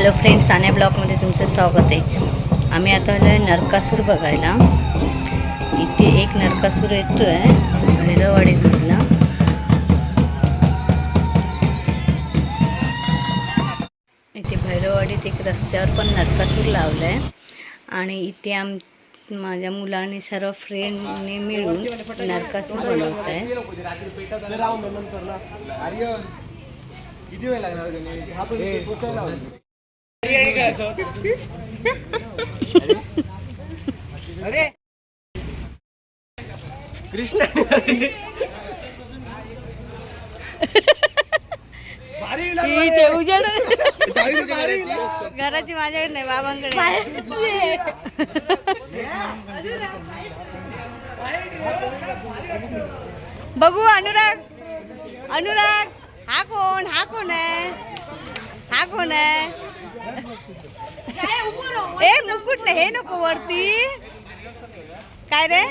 Hello friends Sanya ब्लॉकमध्ये तुमचं स्वागत आहे. आम्ही आता आलो आहे नरकासूर बघायला. इथे एक नरकासूर येतो आहे भैरवाडीमधला इथे भैरवाडीत एक रस्त्यावर पण नरकासूर लावलं आहे आणि इथे आम माझ्या मुलाने सर्व फ्रेंडने मिळून नरकासूर बनवत आहे किती वेळ लागणार अरे कृष्ण उजेड घराची माझ्याकडे नाही बाबांकडे बघू अनुराग. अनुराग हा कोण? हा कोण आहे? हा कोण आहे? ए मुकुट हे नको वरती. काय रे?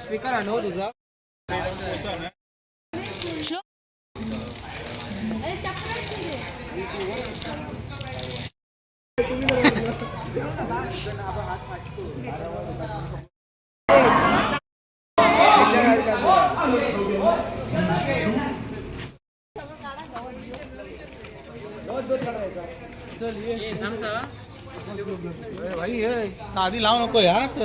स्पीकर आणव हो तुझा? भाई हे आधी लावू नको यात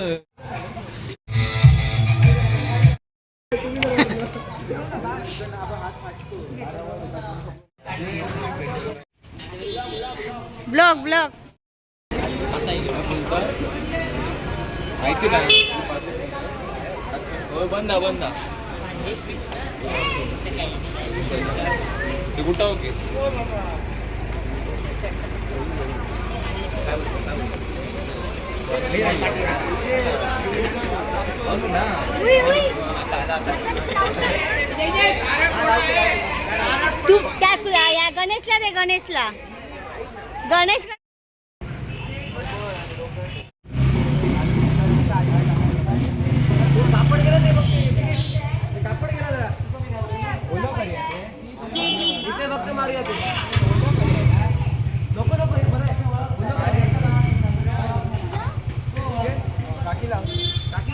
ब्लॉग ब्लॉग माहिती नाही. हो बंद बंद. ते कुठं ओके तू त्या या गणेशला दे गणेशला. गणेश इथे फक्त मारूया ते नको नको हे बरं काकी लाव काकी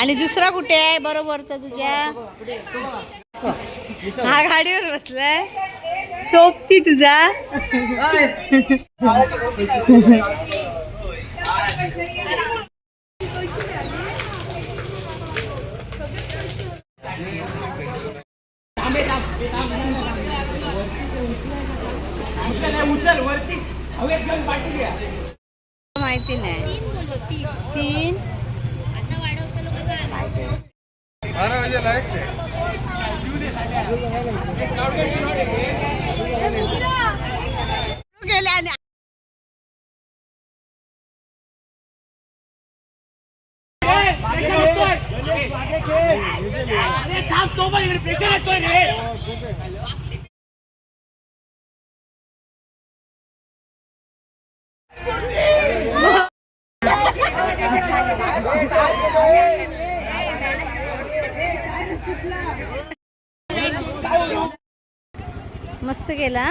आणि दुसरा कुठे आहे? बरोबर तर तुझ्या. हा गाडीवर बसलाय. सोपती तुझा? माहिती नाही. तीन? गेल्या प्रेशर असतोय रे मस्त गेला